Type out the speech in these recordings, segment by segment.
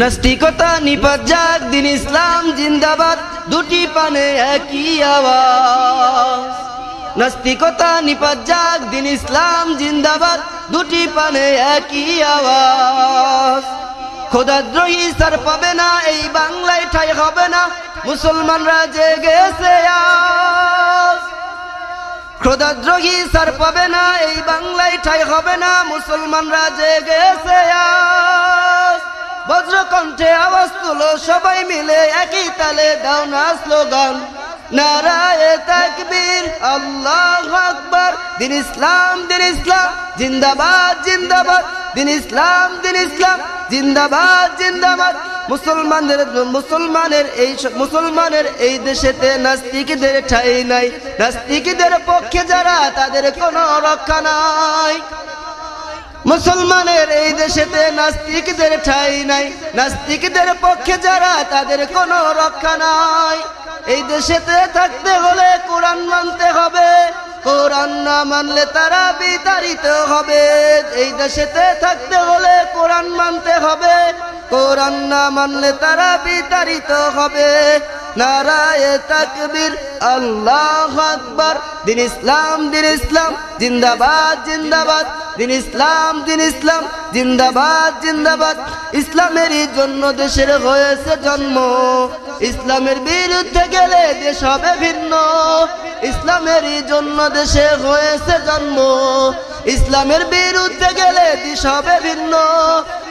নাস্তিকতা নিপাত যাক দিন ইসলাম জিন্দাবাদ, দুটি পানে একই আওয়াজ। নাস্তিকতা নিপাত যাক দিন ইসলাম জিন্দাবাদ, দুটি পানে একই আওয়াজ। খোদাদ্রোহী সার পাবে না, এই বাংলায় ঠাই হবে না, মুসলমানরা জেগেছে ক্রোধাদ্রোহী সার পাবে না, এই বাংলায় ঠাই হবে না, মুসলমানরা জেগেছে আজ। বজ্রকণ্ঠে আওয়াজ তুলো, সবাই মিলে একই তালে দাও না স্লোগান। নারায়ে তাকবীর, আল্লাহ আকবার। দিন ইসলাম দিন ইসলাম, জিন্দাবাদ জিন্দাবাদ। দিন ইসলাম দিন ইসলাম, জিন্দাবাদ জিন্দাবাদ। মুসলমানদের মুসলমানের এই মুসলমানের এই দেশেতে নাস্তিকদের ঠাই নাই। নাস্তিকদের পক্ষে যারা, তাদের কোনো রক্ষা নাই। মুসলমানের এই দেশেতে নাস্তিকদের ঠাই নাই। নাস্তিকদের পক্ষে যারা, তাদের কোনো রক্ষা নাই। এই দেশেতে থাকতে হলে কোরআন মানতে হবে। কোরআন না মানলে তারা বিতাড়িত হবে। এই দেশেতে থাকতে হলে কোরআন মানতে হবে। কোরআন না মানলে তারা বিতাড়িত হবে। নারায়ে তাকবীর আল্লাহ আকবার। দিন ইসলাম দিন ইসলাম, জিন্দাবাদ জিন্দাবাদ। দিন ইসলাম দিন ইসলাম, জিন্দাবাদ জিন্দাবাদ। ইসলামেরই জন্য দেশের হয়েছে জন্ম। ইসলামের বিরুদ্ধে গেলে দেশ হবে ভিন্ন। ইসলামেরই জন্য দেশে হয়েছে জন্ম। ইসলামের বিরুদ্ধে গেলে দেশ হবে ভিন্ন।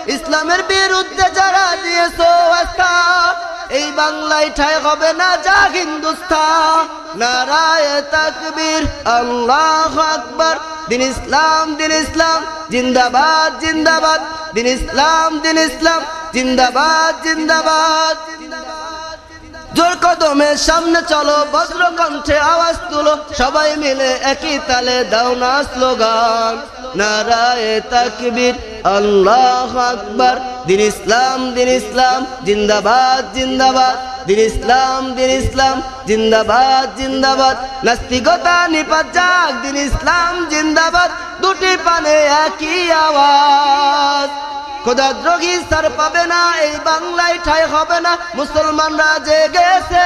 ইসলামের বিরুদ্ধে যারা দিয়েছ আস্থা এই বাংলায় ঠাই হবে না যা হিন্দুস্তান। নারায় তাকবীর, আল্লাহ আকবার। দিন ইসলাম দিন ইসলাম, জিন্দাবাদ জিন্দাবাদ। দিন ইসলাম দিন ইসলাম, জিন্দাবাদ জিন্দাবাদ। জোর কদমে সামনে চলো, বজ্র কণ্ঠে আওয়াজ তুলো। সবাই মিলে একই তালে দাও না স্লোগান। নারায়ে তাকবীর, আল্লাহ আকবার। দিন ইসলাম দিন ইসলাম, জিন্দাবাদ জিন্দাবাদ। দিন ইসলাম দিন ইসলাম, জিন্দাবাদ জিন্দাবাদ। নাস্তিকতা নিপাত যাক দিন ইসলাম, জিন্দাবাদ। দুটি পানে একই আওয়াজ। খোদাদ্রোহী সার পাবে না, এই বাংলায় ঠাই হবে না, মুসলমানরা জেগেছে।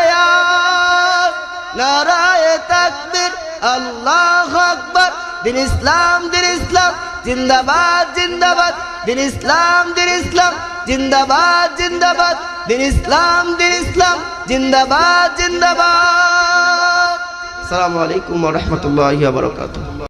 নারায়ে তাকবীর, আল্লাহ আকবার। দিন ইসলাম দিন ইসলাম, জিন্দাবাদ জিন্দাবাদ। দিন ইসলাম দিন ইসলাম, জিন্দাবাদ জিন্দাবাদ। দিন ইসলাম দিন ইসলাম, জিন্দাবাদ জিন্দাবাদ। আসসালামু আলাইকুম রাহমাতুল্লাহি ওয়া বারাকাতুহু।